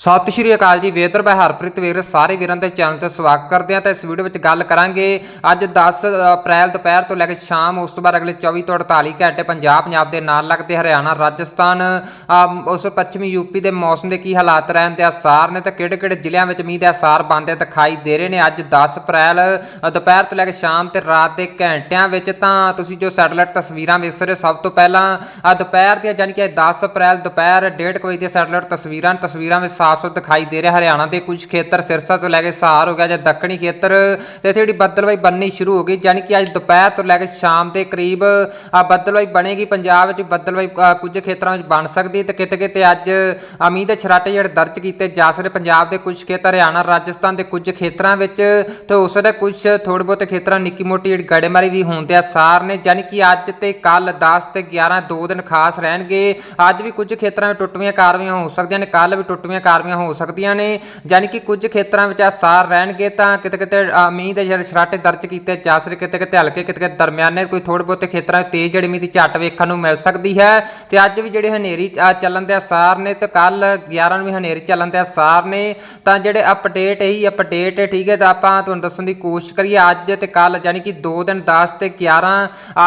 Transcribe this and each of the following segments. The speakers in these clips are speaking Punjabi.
ਸਤਿ ਸ਼੍ਰੀ ਅਕਾਲ ਜੀ, ਵੇਦਰ ਭਾਈ ਹਰਪ੍ਰੀਤ ਵੀਰ, ਸਾਰੇ ਵੀਰਾਂ ਦੇ ਚੈਨਲ ਤੇ ਸਵਾਗਤ ਕਰਦੇ ਹਾਂ ਤਾਂ ਇਸ ਵੀਡੀਓ ਵਿੱਚ ਗੱਲ ਕਰਾਂਗੇ ਅੱਜ 10 ਅਪ੍ਰੈਲ ਦੁਪਹਿਰ ਤੋਂ ਲੈ ਕੇ ਸ਼ਾਮ ਉਸ ਤੋਂ ਬਾਅਦ ਅਗਲੇ 24 ਤੋਂ 48 ਘੰਟੇ ਪੰਜਾਬ ਪੰਜਾਬ ਦੇ ਨਾਲ ਲੱਗਦੇ ਹਰਿਆਣਾ, ਰਾਜਸਥਾਨ ਉਸ ਪੱਛਮੀ ਯੂਪੀ ਦੇ ਮੌਸਮ ਦੇ ਕੀ ਹਾਲਾਤ ਰਹਿਣ ਦੇ ਆਸਾਰ ਨੇ ਤੇ ਕਿਹੜੇ ਕਿਹੜੇ ਜ਼ਿਲ੍ਹਿਆਂ ਵਿੱਚ ਮੀਂਹ ਦੇ ਆਸਾਰ ਬਣਦੇ ਦਿਖਾਈ ਦੇ ਰਹੇ ਨੇ ਅੱਜ 10 ਅਪ੍ਰੈਲ ਦੁਪਹਿਰ ਤੋਂ ਲੈ ਕੇ ਸ਼ਾਮ ਤੇ ਰਾਤ ਦੇ ਘੰਟਿਆਂ ਵਿੱਚ ਤਾਂ ਤੁਸੀਂ ਜੋ ਸੈਟਲਾਈਟ ਤਸਵੀਰਾਂ ਵੇਖ ਰਹੇ ਸਭ ਤੋਂ ਪਹਿਲਾਂ ਦੁਪਹਿਰ ਦੀਆਂ ਜਾਣੀ ਕਿ 10 ਅਪ੍ਰੈਲ ਦੁਪਹਿਰ 1:30 ਵਜੇ ਦੀਆਂ ਸੈਟਲਾਈਟ ਤਸਵੀਰਾਂ ਤਸਵੀਰਾਂ ਵਿੱਚ ਸਾਫ਼-ਸਾਫ਼ ਦਿਖਾਈ ਦੇ ਰਿਹਾ ਹਰਿਆਣਾ ਦੇ ਕੁਝ ਖੇਤਰ ਸਿਰਸਾ ਤੋਂ ਲੈ ਕੇ ਸਹਾਰ ਹੋ ਗਿਆ ਜਾਂ ਦੱਖਣੀ ਖੇਤਰ ਤੇ ਇੱਥੇ ਜਿਹੜੀ ਬੱਦਲਵਾਈ ਬਣਨੀ ਸ਼ੁਰੂ ਹੋ ਗਈ ਜਾਣੀ ਕਿ ਅੱਜ ਦੁਪਹਿਰ ਤੋਂ ਲੈ ਕੇ ਸ਼ਾਮ ਦੇ ਕਰੀਬ ਆ ਬੱਦਲਵਾਈ ਬਣੇਗੀ। ਪੰਜਾਬ ਵਿੱਚ ਬੱਦਲਵਾਈ ਕੁਝ ਖੇਤਰਾਂ ਵਿੱਚ ਬਣ ਸਕਦੀ ਹੈ ਤੇ ਕਿਤੇ ਕਿਤੇ ਅੱਜ ਅ, ਦੇ ਛਰਾਟੇ ਜਿਹੜੇ ਦਰਜ ਕੀਤੇ ਜਾ ਸਕਦੇ ਪੰਜਾਬ ਦੇ ਕੁਝ ਖੇਤਰ ਹਰਿਆਣਾ ਰਾਜਸਥਾਨ ਦੇ ਕੁਝ ਖੇਤਰਾਂ ਵਿੱਚ ਤੇ ਉਸ ਦੇ ਕੁਝ ਥੋੜੇ ਬਹੁਤੇ ਖੇਤਰਾਂ ਨਿੱਕੀ ਮੋਟੀ ਜਿਹੜੀ ਗੜੇਮਾਰੀ ਵੀ ਹੋਣ ਦੇ ਆਸਾਰ ਨੇ ਜਾਣੀ ਕਿ ਅੱਜ ਤੇ ਕੱਲ 10 ਤੇ 11 ਦੋ ਦਿਨ ਖਾਸ ਰਹਿਣਗੇ। ਅੱਜ ਵੀ ਕੁਝ ਖੇਤਰਾਂ ਵਿੱਚ ਟੁੱਟਵੀਆਂ ਕਾਰਵਾਈਆਂ ਹੋ ਸਕਦੀਆਂ ਨੇ ਕੱਲ ਵੀ ਟੁੱਟਵੀਆਂ ਕਾਰਵਾਈਆਂ ਹੋ ਸਕਦੀਆਂ ਨੇ, ਜਾਣੀ ਕਿ ਕੁਝ ਖੇਤਰਾਂ ਵਿੱਚ ਆਸਾਰ ਰਹਿਣਗੇ ਤਾਂ ਕਿਤੇ ਕਿਤੇ ਮੀਂਹ ਦੇ ਛਰਾਟੇ ਦਰਜ ਕੀਤੇ ਜਾ ਸਕਦੇ, ਕਿਤੇ ਕਿਤੇ ਹਲਕੇ, ਕਿਤੇ ਕਿਤੇ ਦਰਮਿਆਨੇ, ਕੋਈ ਥੋੜੇ ਬਹੁਤੇ ਖੇਤਰਾਂ ਵਿੱਚ ਤੇਜ਼ ਜਿਹੜੀ ਮੀਂਹ ਦੀ ਝੱਟ ਵੇਖਣ ਨੂੰ ਮਿਲ ਸਕਦੀ ਹੈ। ਤੇ ਅੱਜ ਵੀ ਜਿਹੜੇ ਹਨੇਰੀ ਚੱਲਣ ਦੇ ਆਸਾਰ ਨੇ ਤੇ ਕੱਲ 11 ਨੂੰ ਵੀ ਹਨੇਰੀ ਚੱਲਣ ਦੇ ਆਸਾਰ ਨੇ। ਤਾਂ ਜਿਹੜੇ ਅਪਡੇਟ ਇਹੀ ਅਪਡੇਟ ਠੀਕ ਹੈ, ਤਾਂ ਆਪਾਂ ਤੁਹਾਨੂੰ ਦੱਸਣ ਦੀ ਕੋਸ਼ਿਸ਼ ਕਰੀਏ, ਅੱਜ ਤੇ ਕੱਲ ਜਾਣੀ ਕਿ 2 ਦਿਨ 10 ਤੇ 11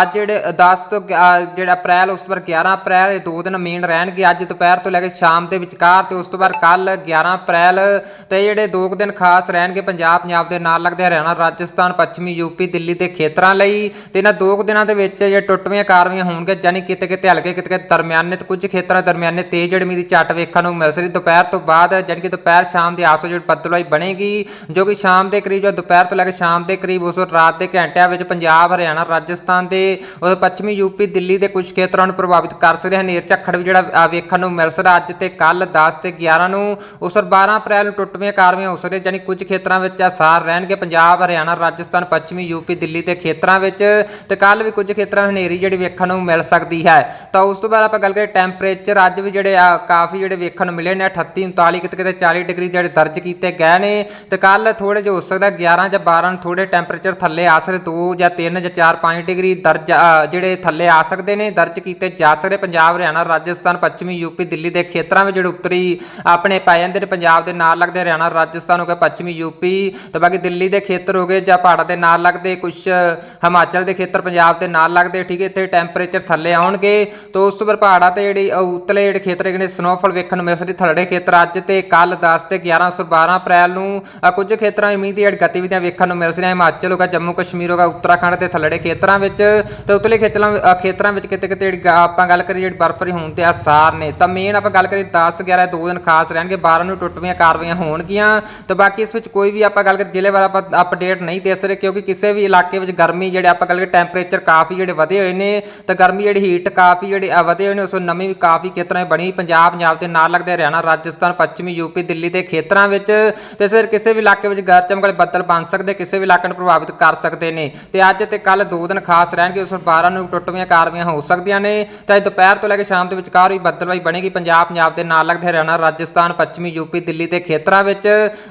ਅੱਜ ਜਿਹੜੇ 10 ਤੋਂ ਜਿਹੜਾ ਅਪ੍ਰੈਲ, ਉਸ ਤੋਂ ਬਾਅਦ 11 ਅਪ੍ਰੈਲ, ਇਹ ਦੋ ਦਿਨ ਮੇਨ ਰਹਿਣਗੇ। ਅੱਜ ਦੁਪਹਿਰ ਤੋਂ ਲੈ ਕੇ ਸ਼ਾਮ ਦੇ ਵਿਚਕਾਰ ਤੇ ਉਸ ਤੋਂ ਬਾਅਦ ਕੱਲ 11 ਅਪ੍ਰੈਲ ਤੇ ਜਿਹੜੇ ਦੋ ਕੁ ਦਿਨ ਖਾਸ ਰਹਿਣਗੇ ਪੰਜਾਬ ਪੰਜਾਬ ਦੇ ਨਾਲ ਲੱਗਦੇ ਹਰਿਆਣਾ, ਰਾਜਸਥਾਨ, ਪੱਛਮੀ, ਯੂਪੀ, ਦਿੱਲੀ ਦੇ ਖੇਤਰਾਂ ਲਈ ਤੇ ਇਹਨਾਂ ਦੋ ਕੁ ਦਿਨਾਂ ਦੇ ਵਿੱਚ ਜੇ ਟੁੱਟਵੀਆਂ ਕਾਰਵਾਈਆਂ ਹੋਣਗੀਆਂ ਜਾਨੀ ਕਿਤੇ ਕਿਤੇ ਹਲਕੇ ਕਿਤੇ ਕਿਤੇ ਦਰਮਿਆਨੇ ਤੇ ਕੁਝ ਖੇਤਰਾਂ ਦਰਮਿਆਨੇ ਤੇਜ਼ ਜਿਹੜੀ ਦੀ ਝੱਟ ਵੇਖਣ ਨੂੰ ਮਿਲ ਸਕਦੀ। ਦੁਪਹਿਰ ਤੋਂ ਬਾਅਦ ਜਾਨੀ ਕਿ ਦੁਪਹਿਰ, ਸ਼ਾਮ ਦੀ ਆਸੋ ਜਿਹੜੀ ਬੱਦਲਵਾਈ ਬਣੇਗੀ, ਜੋ ਕਿ ਸ਼ਾਮ ਦੇ ਕਰੀਬ ਜਾਂ ਦੁਪਹਿਰ ਤੋਂ ਲੈ ਕੇ ਸ਼ਾਮ ਦੇ ਕਰੀਬ ਉਸ ਰਾਤ ਦੇ ਘੰਟਿਆਂ ਵਿੱਚ ਪੰਜਾਬ, ਹਰਿਆਣਾ, ਰਾਜਸਥਾਨ ਦੇ ਉਹ ਪੱਛਮੀ, ਯੂਪੀ, ਦਿੱਲੀ ਦੇ ਕੁਝ ਖੇਤਰਾਂ ਨੂੰ ਪ੍ਰਭਾਵਿਤ ਕਰ ਸਕਦੇ ਹਨ ਝੱਖੜ ਵੀ ਜਿਹੜਾ ਵੇਖਣ ਨੂੰ ਮਿਲ ਸਕਦਾ। ਅੱਜ ਤੇ ਕੱਲ 10 ਤੇ 11 ਨੂੰ ਉਸ 12 ਅਪ੍ਰੈਲ ਨੂੰ ਟੁੱਟਵੀਆਂ ਕਾਰਵਾਈਆਂ ਹੋ ਸਕਦੇ ਜਾਨੀ ਕੁਝ ਖੇਤਰਾਂ ਵਿੱਚ ਆਸਾਰ ਰਹਿਣਗੇ। ਪੰਜਾਬ, ਹਰਿਆਣਾ, ਰਾਜਸਥਾਨ, ਪੱਛਮੀ, ਯੂਪੀ, ਦਿੱਲੀ ਦੇ ਖੇਤਰਾਂ ਵਿੱਚ ਤੇ ਕੱਲ ਵੀ ਕੁਝ ਖੇਤਰਾਂ ਵਿੱਚ ਹਨੇਰੀ ਜਿਹੜੀ ਵੇਖਣ ਨੂੰ ਮਿਲ ਸਕਦੀ ਹੈ। ਤਾਂ ਉਸ ਤੋਂ ਬਾਅਦ ਆਪਾਂ ਗੱਲ ਕਰੀਏ ਟੈਂਪਰੇਚਰ ਅੱਜ ਵੀ ਜਿਹੜੇ ਆ ਕਾਫੀ ਜਿਹੜੇ ਵੇਖਣ ਨੂੰ ਮਿਲੇ ਨੇ 38 39 ਕਿਤੇ ਕਿਤੇ 40 ਡਿਗਰੀ ਜਿਹੜੇ ਦਰਜ ਕੀਤੇ ਗਏ ਨੇ। ਤੇ ਕੱਲ ਥੋੜੇ ਜਿਹਾ ਹੋ ਸਕਦਾ 11 ਜਾਂ 12 ਨੂੰ ਥੋੜੇ ਟੈਂਪਰੇਚਰ ਥੱਲੇ ਆ ਸਕਦੇ 2 ਜਾਂ 3 ਜਾਂ 4 5 ਡਿਗਰੀ ਦਰਜ ਜਿਹੜੇ ਥੱਲੇ ਆ ਸਕਦੇ ਨੇ, ਦਰਜ ਕੀਤੇ ਜਾ ਸਕਦੇ। ਪੰਜਾਬ, ਹਰਿਆਣਾ, ਰਾਜਸਥਾਨ, ਪੱਛਮੀ, ਯੂਪੀ, ਦਿੱਲੀ ਦੇ ਖੇਤਰਾਂ ਵਿੱਚ ਜਿਹੜੇ ਉੱਤਰੀ ਆਪਣੇ ਪੈ ਜਾਂਦੇ ਨੇ। ਪੰਜਾਬ ਦੇ ਨਾਲ ਲੱਗਦੇ ਹਰਿਆਣਾ ਰਾਜਸਥਾਨ ਹੋ ਗਿਆ ਪੱਛਮੀ ਯੂਪੀ ਤੇ ਬਾਕੀ ਦਿੱਲੀ ਦੇ ਖੇਤਰ ਹੋ ਗਏ ਜਾਂ ਪਹਾੜਾਂ ਦੇ ਨਾਲ ਲੱਗਦੇ ਕੁਝ ਹਿਮਾਚਲ ਦੇ ਖੇਤਰ ਪੰਜਾਬ ਦੇ ਨਾਲ ਲੱਗਦੇ ਠੀਕ ਹੈ ਇੱਥੇ ਟੈਂਪਰੇਚਰ ਥੱਲੇ ਆਉਣਗੇ। ਤੋਂ ਉਸ ਤੋਂ ਪਹਾੜਾਂ ਤੇ ਜਿਹੜੀ ਉਤਲੇ ਜਿਹੜੇ ਖੇਤਰ ਹੈਗੇ ਨੇ ਸਨੋਫਾਲ ਵੇਖਣ ਨੂੰ ਮਿਲ ਸਕਦੀ ਥੱਲੜੇ ਖੇਤਰ ਅੱਜ ਤੇ ਕੱਲ 10 ਤੇ 11 ਤੋਂ 12 ਅਪ੍ਰੈਲ ਨੂੰ ਅ, ਕੁਝ ਖੇਤਰਾਂ ਵਿੱਚ ਮੀਂਹ ਦੀ ਜਿਹੜੀ ਗਤੀਵਿਧੀਆਂ ਵੇਖਣ ਨੂੰ ਮਿਲ ਸਕਦੀਆਂ ਹਿਮਾਚਲ ਹੋਗਾ ਜੰਮੂ ਕਸ਼ਮੀਰ ਹੋਗਾ ਉੱਤਰਾਖੰਡ ਦੇ ਥੱਲੜੇ ਖੇਤਰਾਂ ਵਿੱਚ ਤੇ ਉਤਲੇ ਖੇਤਰਾਂ ਖੇਤਰਾਂ ਵਿੱਚ ਕਿਤੇ ਕਿਤੇ ਜਿਹੜੀ ਆਪਾਂ ਗੱਲ ਕਰੀਏ ਜਿਹੜੀ ਬਰਫ਼ਬਾਰੀ ਹੋਣ ਤੇ ਆਸਾਰ ਨੇ। ਤਾਂ ਮੇਨ ਆਪਾਂ ਗੱਲ ਕਰੀਏ 10 11 ਦੋ ਦਿਨ ਖਾਸ ਰਹਿਣ ਰਹਿਣਗੇ 12 ਨੂੰ ਟੁੱਟਵੀਆਂ ਕਾਰਵਾਈਆਂ ਹੋਣਗੀਆਂ। ਤੇ ਬਾਕੀ ਇਸ ਵਿੱਚ ਕੋਈ ਵੀ ਆਪਾਂ ਗੱਲ ਕਰੀਏ, ਜ਼ਿਲ੍ਹੇ ਬਾਰੇ ਆਪਾਂ ਅਪਡੇਟ ਨਹੀਂ ਦੇ ਸਕਦੇ, ਕਿਉਂਕਿ ਕਿਸੇ ਵੀ ਇਲਾਕੇ ਵਿੱਚ ਗਰਮੀ ਜਿਹੜੇ ਆਪਾਂ ਗੱਲ ਕਰੀਏ ਟੈਂਪਰੇਚਰ ਕਾਫੀ ਜਿਹੜੇ ਵਧੇ ਹੋਏ ਨੇ, ਤੇ ਗਰਮੀ ਜਿਹੜੀ ਹੀਟ ਕਾਫੀ ਜਿਹੜੇ ਵਧੇ ਹੋਏ ਨੇ, ਉਸ ਤੋਂ ਨਮੀ ਵੀ ਕਾਫੀ ਖੇਤਰਾਂ 'ਚ ਬਣੀ ਪੰਜਾਬ ਪੰਜਾਬ ਦੇ ਨਾਲ ਲੱਗਦੇ ਹਰਿਆਣਾ, ਰਾਜਸਥਾਨ, ਪੱਛਮੀ ਯੂਪੀ ਦਿੱਲੀ ਦੇ ਖੇਤਰਾਂ ਵਿੱਚ, ਤੇ ਸਿਰ ਕਿਸੇ ਵੀ ਇਲਾਕੇ ਵਿੱਚ ਗਰਜਮ ਵਾਲੇ ਬੱਦਲ ਬਣ ਸਕਦੇ, ਕਿਸੇ ਵੀ ਇਲਾਕੇ ਨੂੰ ਪ੍ਰਭਾਵਿਤ ਕਰ ਸਕਦੇ ਨੇ। ਤੇ ਅੱਜ ਤੇ ਕੱਲ ਦੋ ਦਿਨ ਖਾਸ ਰਹਿਣਗੇ, ਉਸ ਤੋਂ 12 ਨੂੰ ਟੁੱਟਵੀਆਂ ਕਾਰਵਾਈਆਂ ਹੋ ਸਕਦੀਆਂ ਨੇ। ਤੇ ਅੱਜ ਦੁਪਹਿਰ ਤੋਂ ਲੈ ਕੇ ਸ਼ਾਮ ਦੇ ਵਿਚਕਾਰ ਵੀ ਬੱਦਲਵਾਈ ਬਣੇਗੀ ਪੰਜਾਬ ਪੰਜਾਬ ਦੇ ਨਾਲ ਲੱਗਦੇ ਹਰਿਆਣਾ, ਰਾਜਸਥਾਨ ਪੱਛਮੀ ਯੂਪੀ ਦਿੱਲੀ ਦੇ ਖੇਤਰਾਂ ਵਿੱਚ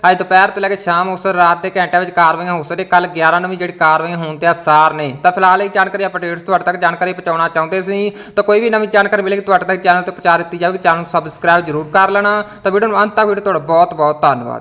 ਅੱਜ ਦੁਪਹਿਰ ਤੋਂ ਲੈ ਕੇ ਸ਼ਾਮ ਉਸ ਰਾਤ ਦੇ ਘੰਟਿਆਂ ਵਿੱਚ ਕਾਰਵਾਈਆਂ ਹੋ ਸਕਦੀਆਂ ਕੱਲ 11 ਨੂੰ ਵੀ ਜਿਹੜੀ ਕਾਰਵਾਈਆਂ ਹੋਣ ਤੇ ਆਸਾਰ ਨੇ। ਤਾਂ ਫਿਲਹਾਲ ਇਹ ਜਾਣਕਾਰੀ ਅਪਡੇਟਸ ਤੁਹਾਡੇ ਤੱਕ ਜਾਣਕਾਰੀ ਪਹੁੰਚਾਉਣਾ ਚਾਹੁੰਦੇ ਸੀ। ਤਾਂ ਕੋਈ ਵੀ ਨਵੀਂ ਜਾਣਕਾਰੀ ਮਿਲੇਗੀ ਤੁਹਾਡੇ ਤੱਕ ਚੈਨਲ ਤੇ ਪਹੁੰਚਾ ਦਿੱਤੀ ਜਾਵੇਗੀ ਚੈਨਲ ਨੂੰ ਸਬਸਕ੍ਰਾਈਬ ਜ਼ਰੂਰ ਕਰ ਲੈਣਾ। ਤਾਂ ਵੀਡੀਓ ਨੂੰ ਅੰਤ ਤੱਕ ਵੀਡੀਓ ਤੁਹਾਡਾ ਬਹੁਤ ਬਹੁਤ ਧੰਨਵਾਦ।